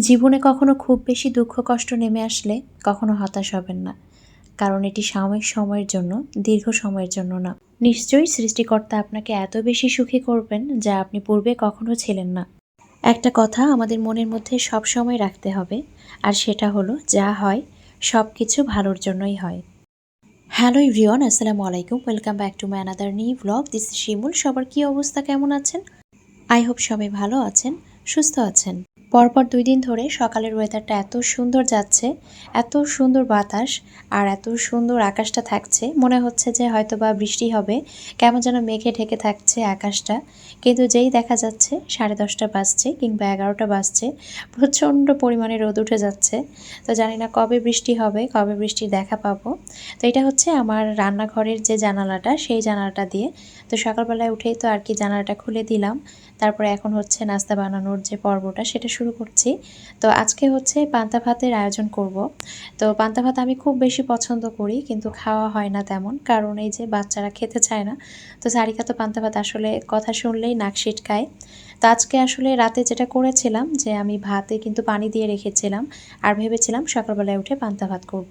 জীবনে কখনো খুব বেশি দুঃখ, কষ্ট নেমে আসলে কখনো হতাশ হবেন না। কারণ এটি সাময়িক সময়ের জন্য, দীর্ঘ সময়ের জন্য না। নিশ্চয়ই সৃষ্টিকর্তা আপনাকে এত বেশি সুখী করবেন যা আপনি পূর্বে কখনো ছিলেন না। একটা কথা আমাদের মনের মধ্যে সব সময় রাখতে হবে, আর সেটা হলো, যা হয় সব কিছু ভালোর জন্যই হয়। হ্যালো ইভরিওয়ান আসসালামু আলাইকুম। Welcome back to my another new blog. This Shimul. সবার কি অবস্থা? কেমন আছেন? আই হোপ সবাই ভালো আছেন। সুস্থ আছেন। পরপর দুই দিন ধরে সকালের ওয়েদারটা এত সুন্দর যাচ্ছে, এত সুন্দর বাতাস আর এত সুন্দর আকাশটা থাকছে। মনে হচ্ছে যে হয়তো বা বৃষ্টি হবে, কেমন যেন মেঘে ঢেকে থাকছে আকাশটা। কিন্তু যেই দেখা যাচ্ছে, সাড়ে দশটা বাজছে কিংবা এগারোটা বাজছে, প্রচণ্ড পরিমাণে রোদ উঠে যাচ্ছে। তো জানি না কবে বৃষ্টি হবে, কবে বৃষ্টির দেখা পাবো। তো এটা হচ্ছে আমার রান্নাঘরের যে জানালাটা, সেই জানালাটা দিয়ে। তো সকালবেলায় উঠেই তো আর কি জানালাটা খুলে দিলাম। তারপরে এখন হচ্ছে নাস্তা বানানোর যে পর্বটা সেটা শুরু করছি। তো আজকে হচ্ছে পান্তা ভাতের আয়োজন করব। তো পান্তা ভাত আমি খুব বেশি পছন্দ করি, কিন্তু খাওয়া হয় না তেমন, কারণ এই যে বাচ্চারা খেতে চায় না। তো সারিকা তো পান্তা ভাত আসলে কথা শুনলেই নাক খায় তো আজকে আসলে রাতে যেটা করেছিলাম যে আমি ভাতে কিন্তু পানি দিয়ে রেখেছিলাম আর ভেবেছিলাম সকালবেলায় উঠে পান্তা ভাত করব।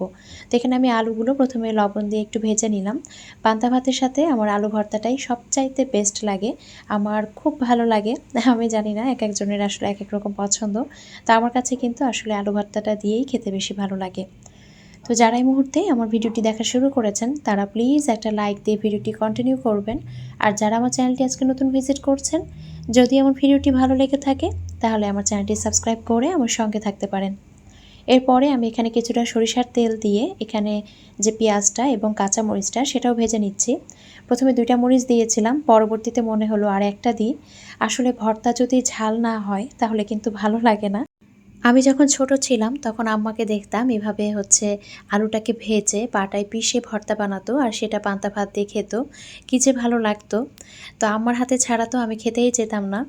তো এখানে আমি আলুগুলো প্রথমে লবণ দিয়ে একটু ভেজে নিলাম। পান্তা ভাতের সাথে আমার আলু ভর্তাটাই সবচাইতে বেস্ট লাগে। আমার খুব ভালো লাগে। আমি জানি না, এক একজনের আসলে এক এক রকম পছন্দ। তা আমার কাছে কিন্তু আসলে আলু ভর্তাটা দিয়েই খেতে বেশি ভালো লাগে। তো যারা এই মুহূর্তে আমার ভিডিওটি দেখা শুরু করেছেন, তারা প্লিজ একটা লাইক দিয়ে ভিডিওটি কন্টিনিউ করবেন। আর যারা আমার চ্যানেলটি আজকে নতুন ভিজিট করছেন যদি আমার ভিডিওটি ভালো লেগে থাকে, তাহলে আমার চ্যানেলটি সাবস্ক্রাইব করে আমার সঙ্গে থাকতে পারেন। এরপরে আমি এখানে কিছুটা সরিষার তেল দিয়ে এখানে যে পেঁয়াজটা এবং কাঁচা মরিচটা, সেটাও ভেজে নিচ্ছি। প্রথমে দুইটা মরিচ দিয়েছিলাম, পরবর্তীতে মনে হলো আর একটা দিই। আসলে ভর্তা যদি ঝাল না হয়, তাহলে কিন্তু ভালো লাগে না। আমি যখন ছোট ছিলাম, তখন আম্মাকে দেখতাম এভাবে হচ্ছে আলুটাকে ভেজে পাটায় পিষে ভর্তা বানাতো আর সেটা পান্তা ভাত দিয়ে খেত। কী যে ভালো লাগতো। তো আম্মার হাতে ছাড়া তো আমি খেতেই যেতাম না।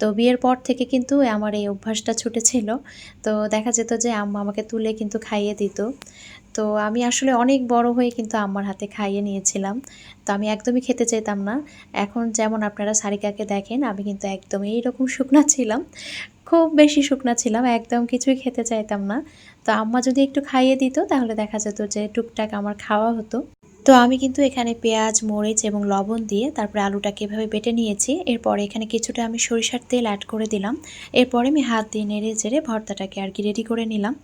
তো বিয়ের পর থেকে কিন্তু আমার এই অভ্যাসটা ছুটেছিল। তো দেখা যেত যে আম্মা আমাকে তুলে কিন্তু খাইয়ে দিত। তো আমি আসলে অনেক বড় হয়ে কিন্তু আম্মার হাতে খাইয়ে নিয়েছিলাম। তো আমি একদমই খেতে চাইতাম না। এখন যেমন আপনারা সারিকাকে দেখেন, আমি কিন্তু একদমই এইরকম শুকনা ছিলাম। খুব বেশি শুকনা ছিলাম, একদম কিছুই খেতে চাইতাম না। তো আম্মা যদি একটু খাইয়ে দিত, তাহলে দেখা যেত যে টুকটাক আমার খাওয়া হতো। তো আমি কিন্তু এখানে পেঁয়াজ, মরিচ এবং লবণ দিয়ে তারপরে আলুটাকে এভাবে বেটে নিয়েছি। এরপরে এখানে কিছুটা আমি সরিষার তেল অ্যাড করে দিলাম। এরপরে আমি হাত দিয়ে নেড়ে চেড়ে ভর্তাটাকে আর কি রেডি করে নিলাম।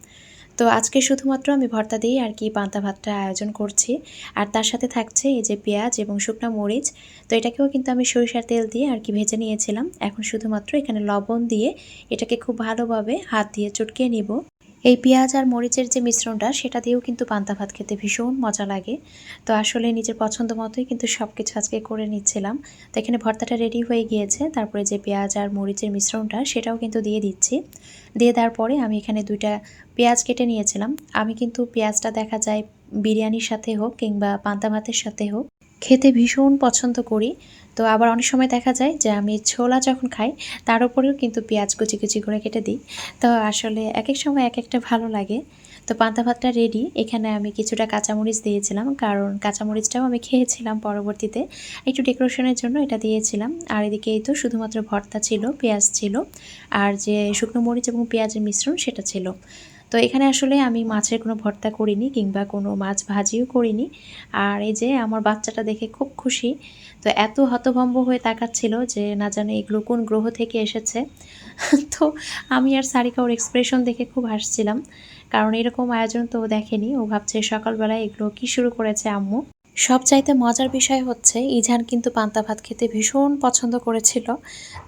তো আজকে শুধুমাত্র আমি ভর্তা দিয়ে আর কি পান্তা ভাতটা আয়োজন করছি। আর তার সাথে থাকছে এই যে পেঁয়াজ এবং শুকনো মরিচ। তো এটাকেও কিন্তু আমি সরিষার তেল দিয়ে আর কি ভেজে নিয়েছিলাম। এখন শুধুমাত্র এখানে লবণ দিয়ে এটাকে খুব ভালোভাবে হাত দিয়ে চটকিয়ে নিব। এই পেঁয়াজ আর মরিচের যে মিশ্রণটা, সেটা দিয়েও কিন্তু পান্তা ভাত খেতে ভীষণ মজা লাগে। তো আসলে নিজের পছন্দ মতোই কিন্তু সব কিছু আজকে করে নিচ্ছিলাম। তো এখানে ভর্তাটা রেডি হয়ে গিয়েছে। তারপরে যে পেঁয়াজ আর মরিচের মিশ্রণটা, সেটাও কিন্তু দিয়ে দিচ্ছি। দিয়ে দেওয়ার পরে আমি এখানে দুইটা পেঁয়াজ কেটে নিয়েছিলাম। আমি কিন্তু পেঁয়াজটা দেখা যায় বিরিয়ানির সাথে হোক কিংবা পান্তা ভাতের সাথে হোক খেতে ভীষণ পছন্দ করি। তো আবার অনেক সময় দেখা যায় যে আমি ছোলা যখন খাই, তার উপরেও কিন্তু পেঁয়াজ কুচি কুচি করে কেটে দিই। তো আসলে এক এক সময় এক একটা ভালো লাগে। তো পান্তা ভাতটা রেডি এখানে আমি কিছুটা কাঁচামরিচ দিয়েছিলাম, কারণ কাঁচামরিচটাও আমি খেয়েছিলাম পরবর্তীতে। একটু ডেকোরেশনের জন্য এটা দিয়েছিলাম। আর এদিকে তো শুধুমাত্র ভর্তা ছিল, পেঁয়াজ ছিল, আর যে শুকনো মরিচ এবং পেঁয়াজের মিশ্রণ সেটা ছিল। তো এখানে আসলে আমি মাছের কোনো ভর্তা করিনি কিংবা কোনো মাছ ভাজিও করিনি। আর এই যে আমার বাচ্চাটা দেখে খুব খুশি, তো এত হতভম্ব হয়ে তাকাচ্ছিল যে না জানে এগুলো কোন গ্রহ থেকে এসেছে। তো আমি আর সারিকা ওর এক্সপ্রেশন দেখে খুব হাসছিলাম। কারণ এরকম আয়োজন তো দেখেনি। ও ভাবছে সকালবেলায় এগুলো কি শুরু করেছে আম্মু? সবচাইতে মজার বিষয় হচ্ছে ইঝান কিন্তু পান্তা ভাত খেতে ভীষণ পছন্দ করেছিল।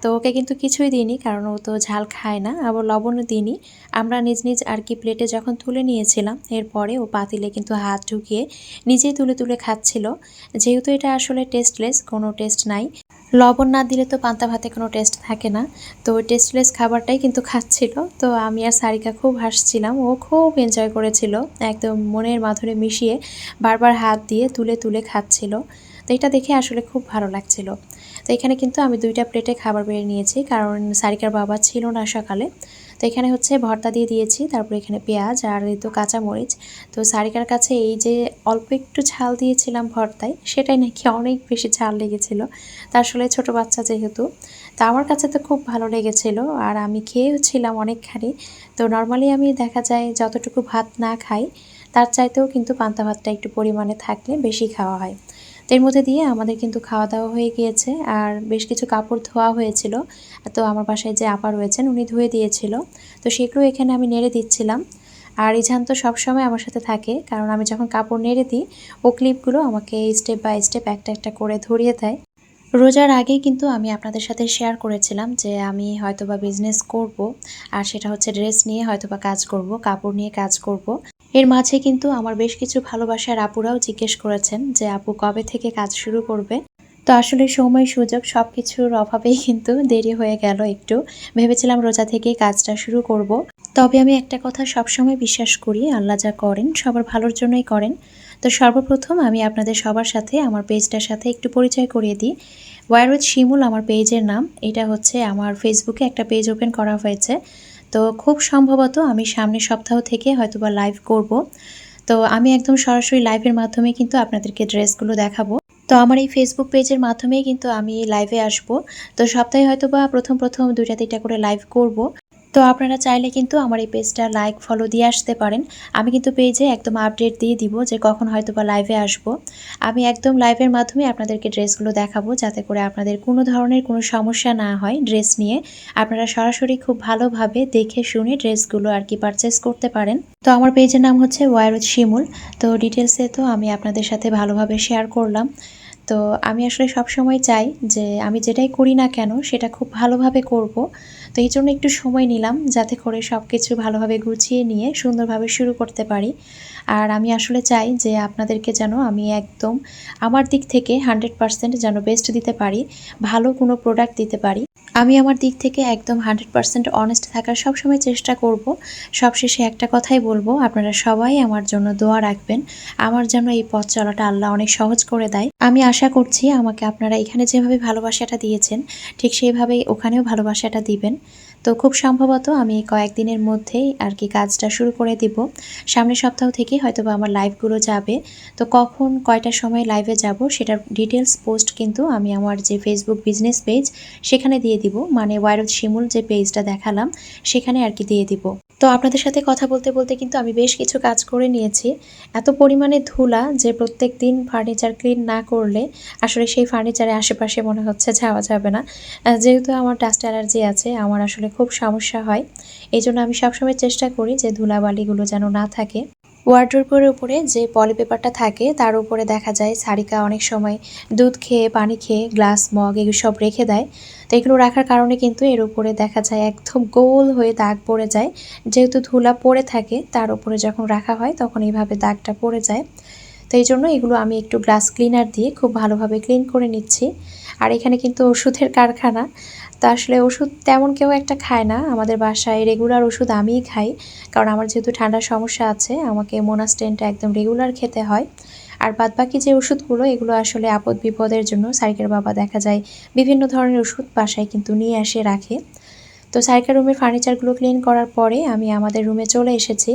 তো ওকে কিন্তু কিছুই দিইনি, কারণ ও তো ঝাল খায় না, আবার লবণও দিইনি। আমরা নিজ নিজ আর কি প্লেটে যখন তুলে নিয়েছিলাম, এরপরে ও পাতিলে কিন্তু হাত ঢুকিয়ে নিজেই তুলে তুলে খাচ্ছিল। যেহেতু এটা আসলে টেস্টলেস কোনো টেস্ট নাই। লবণ না দিলে তো পান্তা ভাতে কোনো টেস্ট থাকে না। তো ওই টেস্টলেস খাবারটাই কিন্তু খাচ্ছিল। তো আমি আর সারিকা খুব হাসছিলাম। ও খুব এনজয় করেছিল, একদম মনের মাধুরে মিশিয়ে বারবার হাত দিয়ে তুলে তুলে খাচ্ছিল। তো এটা দেখে আসলে খুব ভালো লাগছিল। তো এখানে কিন্তু আমি দুইটা প্লেটে খাবার বেড়ে নিয়েছি, কারণ সারিকার বাবা ছিল না সকালে। তো এখানে হচ্ছে ভর্তা দিয়ে দিয়েছি, তারপর এখানে পেঁয়াজ আর এই তো কাঁচামরিচ। তো সারিকার কাছে এই যে অল্প একটু ঝাল দিয়েছিলাম ভর্তায়, সেটাই নাকি অনেক বেশি ঝাল লেগেছিল। তা আসলে ছোটো বাচ্চা যেহেতু, তা আমার কাছে তো খুব ভালো লেগেছিল আর আমি খেয়েও ছিলাম অনেকখানি। তো নর্মালি আমি দেখা যায় যতটুকু ভাত না খাই, তার চাইতেও কিন্তু পান্তা ভাতটা একটু পরিমাণে থাকলে বেশি খাওয়া হয়। এর মধ্যে দিয়ে আমাদের কিন্তু খাওয়া দাওয়া হয়ে গিয়েছে আর বেশ কিছু কাপড় ধোয়া হয়েছিল। তো আমার বাসায় যে আপা রয়েছেন উনি ধুয়ে দিয়েছিল। তো সেগুলো এখানে আমি নেড়ে দিচ্ছিলাম। আর ইঝান তো সবসময় আমার সাথে থাকে, কারণ আমি যখন কাপড় নেড়ে দিই, ও ক্লিপগুলো আমাকে স্টেপ বাই স্টেপ একটা একটা করে ধরিয়ে দেয়। রোজার আগে কিন্তু আমি আপনাদের সাথে শেয়ার করেছিলাম যে আমি হয়তোবা বিজনেস করব, আর সেটা হচ্ছে ড্রেস নিয়ে হয়তোবা কাজ করব, কাপড় নিয়ে কাজ করব। এর মাঝে কিন্তু আমার বেশ কিছু ভালোবাসার আপুরাও জিজ্ঞেস করেছেন যে, আপু, কবে থেকে কাজ শুরু করবে? তো আসলে সময়, সুযোগ সব কিছুর অভাবেই কিন্তু দেরি হয়ে গেল একটু। ভেবেছিলাম রোজা থেকেই কাজটা শুরু করব। তবে আমি একটা কথা সবসময় বিশ্বাস করি, আল্লাহ যা করেন সবার ভালোর জন্যই করেন। তো সর্বপ্রথম আমি আপনাদের সবার সাথে, আমার পেজটার সাথে একটু পরিচয় করিয়ে দিই। ওয়ার শিমুল আমার পেজের নাম। এটা হচ্ছে আমার ফেসবুকে একটা পেজ ওপেন করা হয়েছে। তো খুব সম্ভবত আমি সামনের সপ্তাহ থেকে হয়তোবা লাইভ করব। তো আমি একদম সরাসরি লাইভের মাধ্যমে কিন্তু আপনাদেরকে ড্রেসগুলো দেখাবো। তো আমার এই ফেসবুক পেজের মাধ্যমেই কিন্তু আমি লাইভে আসব। তো সপ্তাহে হয়তো বা প্রথম প্রথম দুইটা তিনটা করে লাইভ করব। তো আপনারা চাইলে কিন্তু আমার এই পেজটা লাইক ফলো দিয়ে আসতে পারেন। আমি কিন্তু পেজে একদম আপডেট দিয়ে দিব যে কখন হয়তো বা লাইভে আসব। আমি একদম লাইভের মাধ্যমে আপনাদেরকে ড্রেসগুলো দেখাবো যাতে করে আপনাদের কোনো ধরনের কোনো সমস্যা না হয় ড্রেস নিয়ে। আপনারা সরাসরি খুব ভালোভাবে দেখে শুনে ড্রেসগুলো আর কি পারচেস করতে পারেন। তো আমার পেজের নাম হচ্ছে ওয়ারুদ শিমুল। তো ডিটেলসে তো আমি আপনাদের সাথে ভালোভাবে শেয়ার করলাম। তো আমি আসলে সব সময় চাই যে আমি যেটাই করি না কেন সেটা খুব ভালোভাবে করব। তো এই জন্য একটু সময় নিলাম যাতে করে সব কিছু ভালোভাবে গুছিয়ে নিয়ে সুন্দরভাবে শুরু করতে পারি। আর আমি আসলে চাই যে আপনাদেরকে যেন আমি একদম আমার দিক থেকে হান্ড্রেড পারসেন্ট যেন বেস্ট দিতে পারি, ভালো কোনো প্রোডাক্ট দিতে পারি। আমি আমার দিক থেকে একদম হান্ড্রেড পারসেন্ট অনেস্ট থাকার সবসময় চেষ্টা করব। সবশেষে একটা কথাই বলব, আপনারা সবাই আমার জন্য দোয়া রাখবেন। আমার যেন এই পথ চলাটা আল্লাহ অনেক সহজ করে দেয়। আমি আশা করছি আমাকে আপনারা এখানে যেভাবে ভালোবাসাটা দিয়েছেন, ঠিক সেইভাবেই ওখানেও ভালোবাসাটা দিবেন। তো খুব সম্ভবত আমি কয়েকদিনের মধ্যেই আর কি কাজটা শুরু করে দিব। সামনের সপ্তাহ থেকে হয়তো বা আমার লাইভগুলো যাবে। তো কখন কয়টার সময় লাইভে যাব সেটার ডিটেলস পোস্ট কিন্তু আমি আমার যে ফেসবুক বিজনেস পেজ সেখানে দিয়ে দিব। মানে ওয়াইরত শিমুল যে পেজটা দেখালাম, সেখানে আর কি দিয়ে দিব। তো আপনাদের সাথে কথা বলতে বলতে কিন্তু আমি বেশ কিছু কাজ করে নিয়েছি। এত পরিমাণে ধুলা যে প্রত্যেক দিন ফার্নিচার ক্লিন না করলে আসলে সেই ফার্নিচারের আশেপাশে মনে হচ্ছে যাওয়া যাবে না। যেহেতু আমার ডাস্ট অ্যালার্জি আছে, আমার আসলে খুব সমস্যা হয়। এই জন্য আমি সবসময় চেষ্টা করি যে ধুলাবালিগুলো যেন না থাকে। ওয়ার্ড্রোপের উপরে যে পলি পেপারটা থাকে, তার উপরে দেখা যায় সারিকা অনেক সময় দুধ খেয়ে, পানি খেয়ে গ্লাস মগ এগুলো সব রেখে দেয়। তো এগুলো রাখার কারণে কিন্তু এর উপরে দেখা যায় একদম গোল হয়ে দাগ পড়ে যায়। যেহেতু ধুলা পড়ে থাকে, তার উপরে যখন রাখা হয়, তখন এইভাবে দাগটা পড়ে যায়। তো এই জন্য এগুলো আমি একটু গ্লাস ক্লিনার দিয়ে খুব ভালোভাবে ক্লিন করে নিচ্ছি। আর এখানে কিন্তু ওষুধের কারখানা। তো আসলে ওষুধ তেমন কেউ একটা খায় না। আমাদের বাসায় রেগুলার ওষুধ আমিই খাই। কারণ আমার যেহেতু ঠান্ডার সমস্যা আছে, আমাকে মোনাস্টেনটা একদম রেগুলার খেতে হয়। আর বাদবাকি যে ওষুধগুলো, এগুলো আসলে আপদ বিপদের জন্য সারিকের বাবা দেখা যায় বিভিন্ন ধরনের ওষুধ বাসায় কিন্তু নিয়ে আসে রাখে। তো সারিকার রুমের ফার্নিচারগুলো ক্লিন করার পরে আমি আমাদের রুমে চলে এসেছি।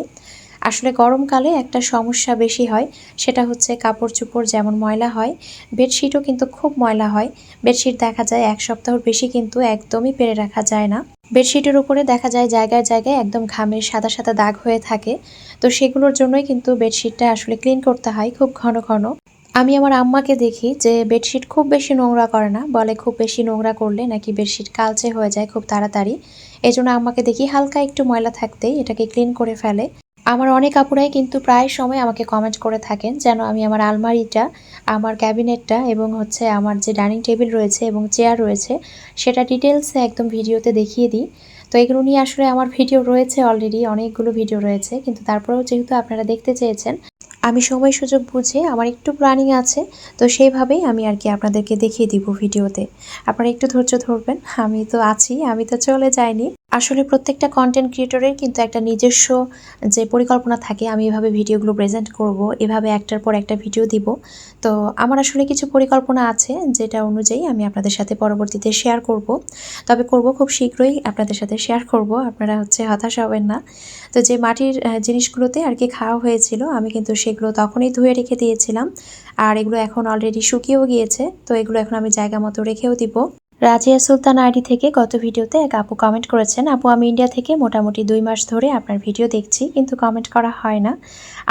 আসলে গরমকালে একটা সমস্যা বেশি হয়, সেটা হচ্ছে কাপড় চোপড় যেমন ময়লা হয়, বেডশিটও কিন্তু খুব ময়লা হয়। বেডশিট দেখা যায় এক সপ্তাহর বেশি কিন্তু একদমই পেরে রাখা যায় না। বেডশিটের উপরে দেখা যায় জায়গায় জায়গায় একদম ঘামের সাদা সাদা দাগ হয়ে থাকে। তো সেগুলোর জন্যই কিন্তু বেডশিটটা আসলে ক্লিন করতে হয় খুব ঘন ঘন। আমি আমার আম্মাকে দেখি যে বেডশিট খুব বেশি নোংরা করে না, বলে খুব বেশি নোংরা করলে নাকি বেডশিট কালচে হয়ে যায় খুব তাড়াতাড়ি। এই জন্য আম্মাকে দেখি হালকা একটু ময়লা থাকতেই এটাকে ক্লিন করে ফেলে। আমার অনেক আপুরাই কিন্তু প্রায় সময় আমাকে কমেন্ট করে থাকেন যেন আমি আমার আলমারিটা, আমার ক্যাবিনেটটা এবং হচ্ছে আমার যে ডাইনিং টেবিল রয়েছে এবং চেয়ার রয়েছে সেটা ডিটেলসে একদম ভিডিওতে দেখিয়ে দিই। তো এগুলো নিয়ে আসলে আমার ভিডিও রয়েছে অলরেডি অনেকগুলো ভিডিও রয়েছে। কিন্তু তারপরেও যেহেতু আপনারা দেখতে চেয়েছেন আমি সময় সুযোগ বুঝে আমার একটু প্ল্যানিং আছে, তো সেইভাবেই আমি আর কি আপনাদেরকে দেখিয়ে দিব ভিডিওতে। আপনারা একটু ধৈর্য ধরবেন, আমি তো আছি, আমি তো চলে যাইনি। আসলে প্রত্যেকটা কন্টেন্ট ক্রিয়েটরের কিন্তু একটা নিজস্ব যে পরিকল্পনা থাকে, আমি এভাবে ভিডিওগুলো প্রেজেন্ট করব, এভাবে একটার পর একটা ভিডিও দিব। তো আমার আসলে কিছু পরিকল্পনা আছে, যেটা অনুযায়ী আমি আপনাদের সাথে পরবর্তীতে শেয়ার করব। তবে করব খুব শীঘ্রই, আপনাদের সাথে শেয়ার করব, আপনারা হচ্ছে হতাশ হবেন না। তো যে মাটির জিনিসগুলোতে আর কি খাওয়া হয়েছিল, আমি কিন্তু সেগুলো তখনই ধুয়ে রেখে দিয়েছিলাম। আর এগুলো এখন অলরেডি শুকিয়েও গিয়েছে, তো এগুলো এখন আমি জায়গা মতো রেখেও দিব। রাজিয়া সুলতান আইডি থেকে গত ভিডিওতে এক আপু কমেন্ট করেছেন, আপু, আমি ইন্ডিয়া থেকে মোটামুটি দুই মাস ধরে আপনার ভিডিও দেখছি, কিন্তু কমেন্ট করা হয় না।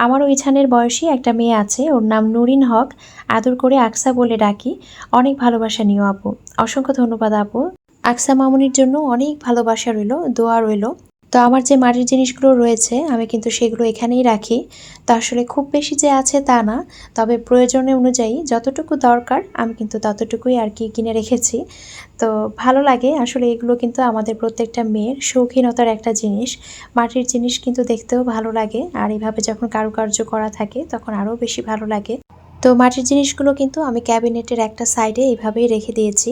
আমার ওই ছানের বয়সী একটা মেয়ে আছে, ওর নাম নুরিন হক, আদর করে আকসা বলে ডাকি। অনেক ভালোবাসা নিও আপু। অসংখ্য ধন্যবাদ আপু। আকসা মামুনির জন্য অনেক ভালোবাসা রইল, দোয়া রইল। তো আমার যে মাটির জিনিসগুলো রয়েছে, আমি কিন্তু সেগুলো এখানেই রাখি। তো আসলে খুব বেশি যে আছে তা না, তবে প্রয়োজনে অনুযায়ী যতটুকু দরকার, আমি কিন্তু ততটুকুই আর কি কিনে রেখেছি। তো ভালো লাগে, আসলে এগুলো কিন্তু আমাদের প্রত্যেকটা মেয়ের শৌখিনতার একটা জিনিস। মাটির জিনিস কিন্তু দেখতেও ভালো লাগে, আর এইভাবে যখন কারুকার্য করা থাকে, তখন আরও বেশি ভালো লাগে। তো মাটির জিনিসগুলো কিন্তু আমি ক্যাবিনেটের একটা সাইডে এইভাবেই রেখে দিয়েছি।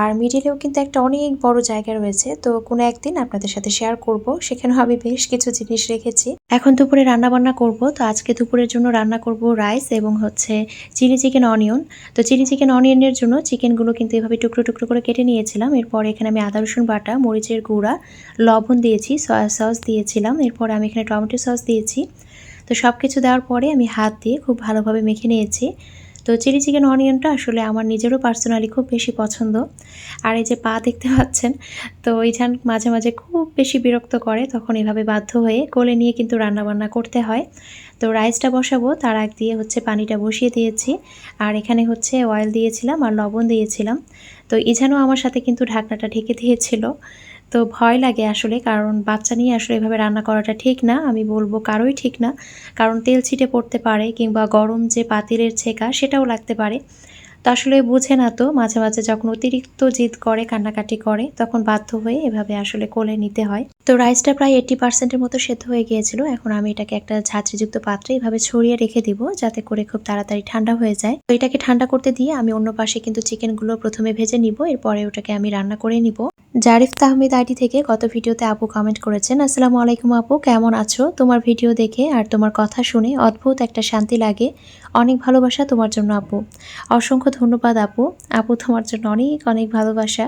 আর মিডিলেও কিন্তু একটা অনেক বড় জায়গা রয়েছে। তো কোনো একদিন আপনাদের সাথে শেয়ার করব। সেখানেও আমি বেশ কিছু জিনিস রেখেছি। এখন দুপুরে রান্না বান্না করব। তো আজকে দুপুরের জন্য রান্না করব রাইস এবং হচ্ছে চিলি চিকেন অনিয়ন তো চিলি চিকেন অনিয়নের জন্য চিকেনগুলো কিন্তু এভাবে টুকরো টুকরো করে কেটে নিয়েছিলাম। এরপর এখানে আমি আদা, রসুন বাটা, মরিচের গুঁড়া, লবণ দিয়েছি সয়া সস দিয়েছিলাম। এরপর আমি এখানে টমেটো সস দিয়েছি। তো সব কিছু দেওয়ার পরে আমি হাত দিয়ে খুব ভালোভাবে মেখে নিয়েছি। তো চিলি চিকেন অনিয়নটা আসলে আমার নিজেরও পার্সোনালি খুব বেশি পছন্দ। আর এই যে পা দেখতে পাচ্ছেন, তো এইখান মাঝে মাঝে খুব বেশি বিরক্ত করে, তখন এভাবে বাধ্য হয়ে কোলে নিয়ে কিন্তু রান্না বান্না করতে হয়। তো রাইসটা বসাবো, তার আগ দিয়ে হচ্ছে পানিটা বসিয়ে দিয়েছি। আর এখানে হচ্ছে অয়েল দিয়েছিলাম আর লবণ দিয়েছিলাম। তো ইঝানও আমার সাথে কিন্তু ঢাকনাটা ঢেকে দিয়েছিল। তো ভয় লাগে আসলে, কারণ বাচ্চা নিয়ে আসলে এভাবে রান্না করাটা ঠিক না, আমি বলব কারোই ঠিক না। কারণ তেল ছিটে পড়তে পারে কিংবা গরম যে পাতিলের ছেঁকা, সেটাও লাগতে পারে। তো আসলে বুঝে না তো। মাঝে মাঝে যখন অতিরিক্ত জিদ করে, কান্নাকাটি করে, তখন বাধ্য হয়ে এভাবে আসলে কোলে নিতে হয়। তো রাইসটা প্রায় এইট্টি পার্সেন্টের মতো সেদ্ধ হয়ে গিয়েছিল। এখন আমি এটাকে একটা ঝাঁঝরিযুক্ত পাত্রে এভাবে ছড়িয়ে রেখে দিব যাতে করে খুব তাড়াতাড়ি ঠান্ডা হয়ে যায়। তো এটাকে ঠান্ডা করতে দিয়ে আমি অন্য পাশে কিন্তু চিকেনগুলো প্রথমে ভেজে নিব। এরপরে ওটাকে আমি রান্না করে নিব। জারিফ তাহমিদ আইডি থেকে গত ভিডিওতে আপু কমেন্ট করেছেন, আসসালামু আলাইকুম আপু, কেমন আছো? তোমার ভিডিও দেখে আর তোমার কথা শুনে অদ্ভুত একটা শান্তি লাগে। অনেক ভালোবাসা তোমার জন্য আপু। অসংখ্য ধন্যবাদ, আপু। আপু তোমার জন্য অনেক অনেক ভালোবাসা।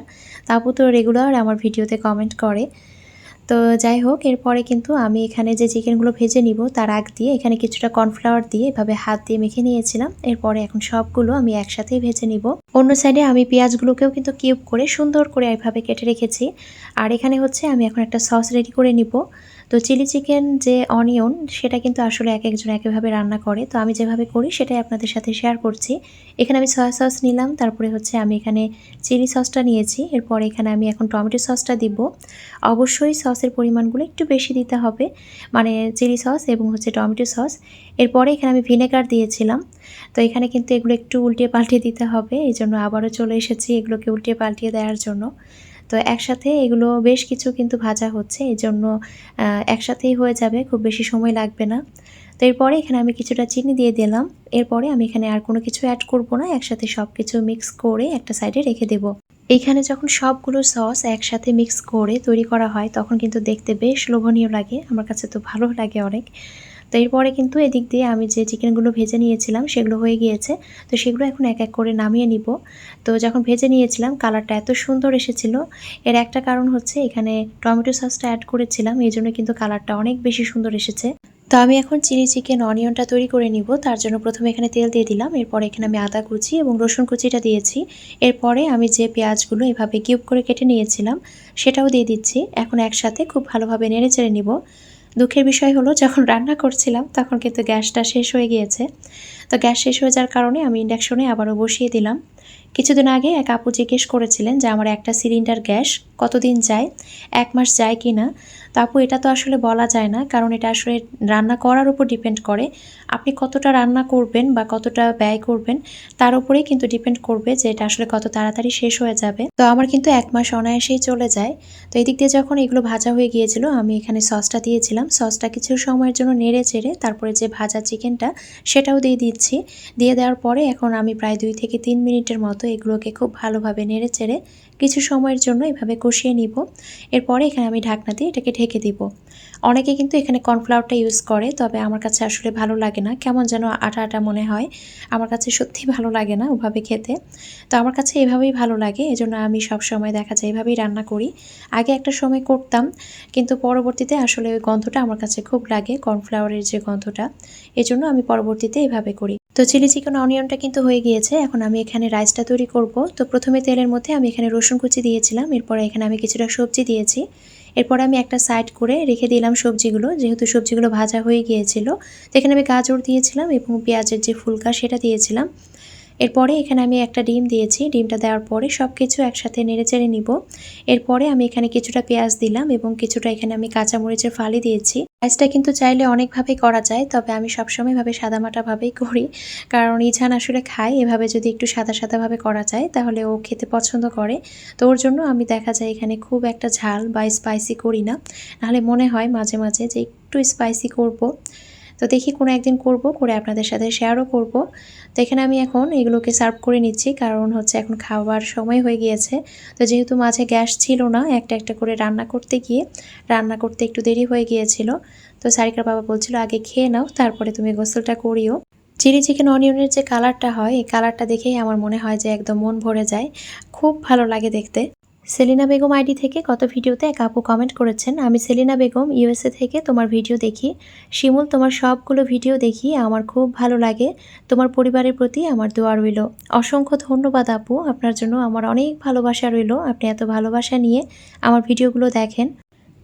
আপু তো রেগুলার আমার ভিডিওতে কমেন্ট করে। তো যাই হোক, এরপরে কিন্তু আমি এখানে যে চিকেনগুলো ভেজে নিব, তার আগ দিয়ে এখানে কিছুটা কর্নফ্লাওয়ার দিয়ে এভাবে হাত দিয়ে মেখে নিয়েছিলাম। এরপরে এখন সবগুলো আমি একসাথেই ভেজে নিব। অন্য সাইডে আমি পেঁয়াজগুলোকেও কিন্তু কিউব করে সুন্দর করে এভাবে কেটে রেখেছি। আর এখানে হচ্ছে আমি এখন একটা সস রেডি করে নিব। তো চিলি চিকেন যে অনিয়ন সেটা কিন্তু আসলে এক একজন একইভাবে রান্না করে। তো আমি যেভাবে করি, সেটাই আপনাদের সাথে শেয়ার করছি। এখানে আমি সয়া সস নিলাম, তারপরে হচ্ছে আমি এখানে চিলি সসটা নিয়েছি। এরপর এখানে আমি এখন টমেটো সসটা দিব। অবশ্যই সসের পরিমাণগুলো একটু বেশি দিতে হবে। মানে চিলি সস এবং হচ্ছে টমেটো সস এরপরে এখানে আমি ভিনেগার দিয়েছিলাম। তো এখানে কিন্তু এগুলো একটু উল্টিয়ে পাল্টিয়ে দিতে হবে। এই জন্য আবারও চলে এসেছি এগুলোকে উল্টিয়ে পাল্টিয়ে দেওয়ার জন্য। তো একসাথে এগুলো বেশ কিছু কিন্তু ভাজা হচ্ছে। এই জন্য একসাথেই হয়ে যাবে। খুব বেশি সময় লাগবে না। তো এরপরে এখানে আমি কিছুটা চিনি দিয়ে দিলাম। এরপরে আমি এখানে আর কোনো কিছু অ্যাড করব না। একসাথে সব কিছু মিক্স করে একটা সাইডে রেখে দেব। এইখানে যখন সবগুলো সস একসাথে মিক্স করে তৈরি করা হয়, তখন কিন্তু দেখতে বেশ লোভনীয় লাগে। আমার কাছে তো ভালো লাগে অনেক। তো এরপরে কিন্তু এদিক দিয়ে আমি যে চিকেনগুলো ভেজে নিয়েছিলাম, সেগুলো হয়ে গিয়েছে। তো সেগুলো এখন এক এক করে নামিয়ে নিব। তো যখন ভেজে নিয়েছিলাম, কালারটা এত সুন্দর এসেছিল। এর একটা কারণ হচ্ছে এখানে টমেটো সসটা অ্যাড করেছিলাম এই জন্য কিন্তু কালারটা অনেক বেশি সুন্দর এসেছে। তো আমি এখন চিলি চিকেন, অনিয়নটা তৈরি করে নিব। তার জন্য প্রথমে এখানে তেল দিয়ে দিলাম। এরপর এখানে আমি আদা কুচি এবং রসুন কুচিটা দিয়েছি। এরপরে আমি যে পেঁয়াজগুলো এভাবে কিউব করে কেটে নিয়েছিলাম, সেটাও দিয়ে দিচ্ছি। এখন একসাথে খুব ভালোভাবে নেড়ে চেড়ে নিব। দুঃখের বিষয় হলো, যখন রান্না করছিলাম, তখন কিন্তু গ্যাসটা শেষ হয়ে গিয়েছে। তো গ্যাস শেষ হয়ে যাওয়ার কারণে আমি ইন্ডাকশনে আবারও বসিয়ে দিলাম। কিছুদিন আগে এক আপু জিজ্ঞেস করেছিলেন যে আমার একটা সিলিন্ডার গ্যাস কতদিন যায়, এক মাস যায় কি না। তো আপু, এটা তো আসলে বলা যায় না, কারণ এটা আসলে রান্না করার উপর ডিপেন্ড করে। আপনি কতটা রান্না করবেন বা কতটা ব্যয় করবেন, তার উপরেই কিন্তু ডিপেন্ড করবে যে এটা আসলে কত তাড়াতাড়ি শেষ হয়ে যাবে। তো আমার কিন্তু এক মাস অনায়াসেই চলে যায়। তো এদিক দিয়ে যখন এগুলো ভাজা হয়ে গিয়েছিল, আমি এখানে সসটা দিয়েছিলাম। সসটা কিছু সময়ের জন্য নেড়ে চেড়ে, তারপরে যে ভাজা চিকেনটা, সেটাও দিয়ে দিচ্ছি। দিয়ে দেওয়ার পরে এখন আমি প্রায় দুই থেকে তিন মিনিটের মতো এগুলোকে খুব ভালোভাবে নেড়ে চেড়ে কিছু সময়ের জন্য এভাবে কষিয়ে নিব। এরপরে এখানে আমি ঢাকনা দিয়ে এটাকে ঢেকে দিব। অনেকে কিন্তু এখানে কর্নফ্লাওয়ারটা ইউজ করে, তবে আমার কাছে আসলে ভালো লাগে না। কেমন যেন আটা আটা মনে হয়। আমার কাছে সত্যি ভালো লাগে না ওভাবে খেতে। তো আমার কাছে এভাবেই ভালো লাগে, এজন্য আমি সব সময় দেখা যায় এভাবেই রান্না করি। আগে একটা সময় করতাম, কিন্তু পরবর্তীতে আসলে ওই গন্ধটা আমার কাছে খুব লাগে, কর্নফ্লাওয়ারের যে গন্ধটা। এজন্য আমি পরবর্তীতে এভাবে করি। তো চিলি চিকেন অনিয়নটা কিন্তু হয়ে গিয়েছে। এখন আমি এখানে রাইসটা তৈরি করব। তো প্রথমে তেলের মধ্যে আমি এখানে রসুন কুচি দিয়েছিলাম। এরপরে এখানে আমি কিছুটা সবজি দিয়েছি। এরপরে আমি একটা সাইড করে রেখে দিলাম সবজিগুলো, যেহেতু সবজিগুলো ভাজা হয়ে গিয়েছিল। তো এখানে আমি গাজর দিয়েছিলাম এবং পেঁয়াজের যে ফুলকা সেটা দিয়েছিলাম। এরপরে এখানে আমি একটা ডিম দিয়েছি। ডিমটা দেওয়ার পরে সব কিছু একসাথে নেড়ে চেড়ে নিব। এরপরে আমি এখানে কিছুটা পেঁয়াজ দিলাম এবং কিছুটা এখানে আমি কাঁচামরিচের ফালি দিয়েছি। রাইসটা কিন্তু চাইলে অনেকভাবেই করা যায়, তবে আমি সবসময় ভাবে সাদামাটাভাবেই করি। কারণ ইঝান আসলে খায়, এভাবে যদি একটু সাদা সাদাভাবে করা যায়, তাহলে ও খেতে পছন্দ করে। তো ওর জন্য আমি দেখা যায় এখানে খুব একটা ঝাল বা স্পাইসি করি না। নাহলে মনে হয় মাঝে মাঝে যে একটু স্পাইসি করব। তো দেখি কোনো একদিন করব, করে আপনাদের সাথে শেয়ারও করব। তো এখানে আমি এখন এগুলোকে সার্ভ করে নিচ্ছি, কারণ হচ্ছে এখন খাওয়ার সময় হয়ে গিয়েছে। তো যেহেতু মাঝে গ্যাস ছিল না, একটা একটা করে রান্না করতে গিয়ে, রান্না করতে একটু দেরি হয়ে গিয়েছিল। তো সারিকার বাবা বলছিল, আগে খেয়ে নাও, তারপরে তুমি গোসলটা করিও। চিলি চিকেন অনিয়নের যে কালারটা হয়, এই কালারটা দেখেই আমার মনে হয় যে একদম মন ভরে যায়। খুব ভালো লাগে দেখতে। সেলিনা বেগম আইডি থেকে গত ভিডিওতে এক আপু কমেন্ট করেছেন? আমি সেলিনা বেগম ইউএসএ থেকে তোমার ভিডিও দেখি। শিমুল, তোমার সবগুলো ভিডিও দেখি। আমার খুব ভালো লাগে। তোমার পরিবারের প্রতি আমার দোয়া রইল। অসংখ্য ধন্যবাদ আপু। আপনার জন্য আমার অনেক ভালোবাসা রইল। আপনি এত ভালোবাসা নিয়ে আমার ভিডিওগুলো দেখেন।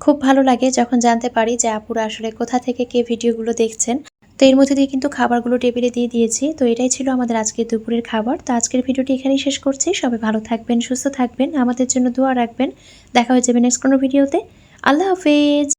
খুব ভালো লাগে যখন জানতে পারি যে আপুরা আসলে কোথা থেকে কে ভিডিওগুলো দেখছেন। তো এর মধ্যে দিয়ে কিন্তু খাবারগুলো টেবিলে দিয়ে দিয়েছি। তো এটাই ছিল আমাদের আজকের দুপুরের খাবার। তো আজকের ভিডিওটি এখানেই শেষ করছি। সবাই ভালো থাকবেন, সুস্থ থাকবেন, আমাদের জন্য দোয়া রাখবেন। দেখা হয়ে যাবে নেক্সট কোনো ভিডিওতে। আল্লাহ হাফেজ।